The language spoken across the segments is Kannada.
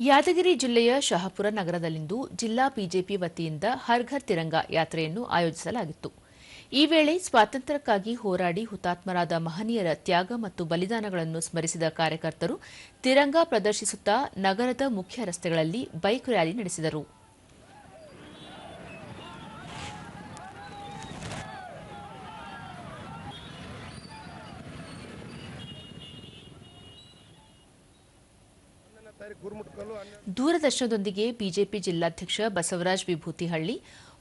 ಯಾದಗಿರಿ ಜಿಲ್ಲೆಯ ಶಹಾಪುರ ನಗರದಲ್ಲಿಂದು ಜಿಲ್ಲಾ ಬಿಜೆಪಿ ವತಿಯಿಂದ ಹರ್ಘರ್ ತಿರಂಗ ಯಾತ್ರೆಯನ್ನು ಆಯೋಜಿಸಲಾಗಿತ್ತು. ಈ ವೇಳೆ ಸ್ವಾತಂತ್ರ್ಯಕ್ಕಾಗಿ ಹೋರಾಡಿ ಹುತಾತ್ಮರಾದ ಮಹನೀಯರ ತ್ಯಾಗ ಮತ್ತು ಬಲಿದಾನಗಳನ್ನು ಸ್ಮರಿಸಿದ ಕಾರ್ಯಕರ್ತರು ತಿರಂಗ ಪ್ರದರ್ಶಿಸುತ್ತಾ ನಗರದ ಮುಖ್ಯ ರಸ್ತೆಗಳಲ್ಲಿ ಬೈಕ್ ರ್ಯಾಲಿ ನಡೆಸಿದರು. ದೂರದರ್ಶನದೊಂದಿಗೆ ಬಿಜೆಪಿ ಜಿಲ್ಲಾಧ್ಯಕ್ಷ ಬಸವರಾಜ್ ವಿಭೂತಿಹಳ್ಳಿ,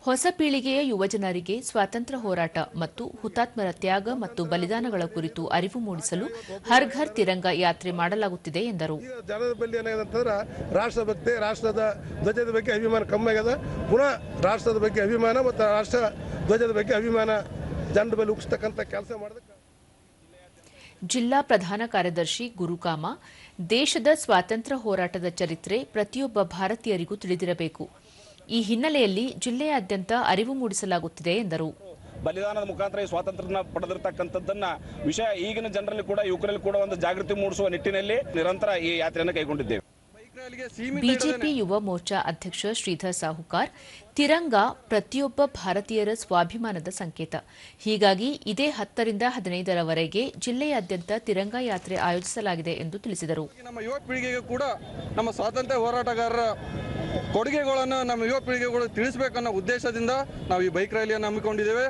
ಹೊಸ ಪೀಳಿಗೆಯ ಯುವಜನರಿಗೆ ಸ್ವಾತಂತ್ರ್ಯ ಹೋರಾಟ ಮತ್ತು ಹುತಾತ್ಮರ ತ್ಯಾಗ ಮತ್ತು ಬಲಿದಾನಗಳ ಕುರಿತು ಅರಿವು ಮೂಡಿಸಲು ಹರ್ ಘರ್ ತಿರಂಗ ಯಾತ್ರೆ ಮಾಡಲಾಗುತ್ತಿದೆ ಎಂದರು. ರಾಷ್ಟ್ರಭಕ್ತಿ ರಾಷ್ಟ್ರದ ಧ್ವಜದ ಬಗ್ಗೆ ಅಭಿಮಾನ ಕಮ್ಮಿ ಆಗ್ಯದ ಪುನಃ ರಾಷ್ಟ್ರದ ಬಗ್ಗೆ ಅಭಿಮಾನ ಮತ್ತು ರಾಷ್ಟ್ರ ಧ್ವಜದ ಬಗ್ಗೆ ಅಭಿಮಾನ ಜನರ ಬಳಿ ಉಗಿಸ್ತಕ್ಕಂಥ ಕೆಲಸ ಮಾಡೋದಕ್ಕೆ ಜಿಲ್ಲಾ ಪ್ರಧಾನ ಕಾರ್ಯದರ್ಶಿ ಗುರುಕಾಮ, ದೇಶದ ಸ್ವಾತಂತ್ರ್ಯ ಹೋರಾಟದ ಚರಿತ್ರೆ ಪ್ರತಿಯೊಬ್ಬ ಭಾರತೀಯರಿಗೂ ತಿಳಿದಿರಬೇಕು. ಈ ಹಿನ್ನೆಲೆಯಲ್ಲಿ ಜಿಲ್ಲೆಯಾದ್ಯಂತ ಅರಿವು ಮೂಡಿಸಲಾಗುತ್ತಿದೆ ಎಂದರು. ಬಲಿದಾನದ ಮುಖಾಂತರ ಈ ಸ್ವಾತಂತ್ರ್ಯನ ಪಡೆದಿರ್ತಕ್ಕಂಥದ್ದನ್ನ ವಿಷಯ ಈಗಿನ ಜನರಲ್ಲಿ ಕೂಡ, ಯುವಕರಲ್ಲಿ ಕೂಡ ಒಂದು ಜಾಗೃತಿ ಮೂಡಿಸುವ ನಿಟ್ಟಿನಲ್ಲಿ ನಿರಂತರ ಈ ಯಾತ್ರೆಯನ್ನು ಕೈಗೊಂಡಿದ್ದೇವೆ. ಬಿಜೆಪಿ ಯುವ ಮೋರ್ಚಾ ಅಧ್ಯಕ್ಷ ಶ್ರೀಧರ್ ಸಾಹುಕಾರ್ ತಿರಂಗ ಪ್ರತಿಯೊಬ್ಬ ಭಾರತೀಯರ ಸ್ವಾಭಿಮಾನದ ಸಂಕೇತ. ಹೀಗಾಗಿ ಇದೇ ಹತ್ತರಿಂದ ಹದಿನೈದರವರೆಗೆ ಜಿಲ್ಲೆಯಾದ್ಯಂತ ತಿರಂಗ ಯಾತ್ರೆ ಆಯೋಜಿಸಲಾಗಿದೆ ಎಂದು ತಿಳಿಸಿದರು. ನಮ್ಮ ಯುವ ಪೀಳಿಗೆಗೆ ಕೂಡ ನಮ್ಮ ಸ್ವಾತಂತ್ರ್ಯ ಹೋರಾಟಗಾರರ ಕೊಡುಗೆಗಳನ್ನು ನಮ್ಮ ಯುವ ಪೀಳಿಗೆಗಳು ತಿಳಿಸಬೇಕನ್ನೋ ಉದ್ದೇಶದಿಂದ ನಾವು ಈ ಬೈಕ್ ರ್ಯಾಲಿಯನ್ನು ಹಮ್ಮಿಕೊಂಡಿದ್ದೇವೆ.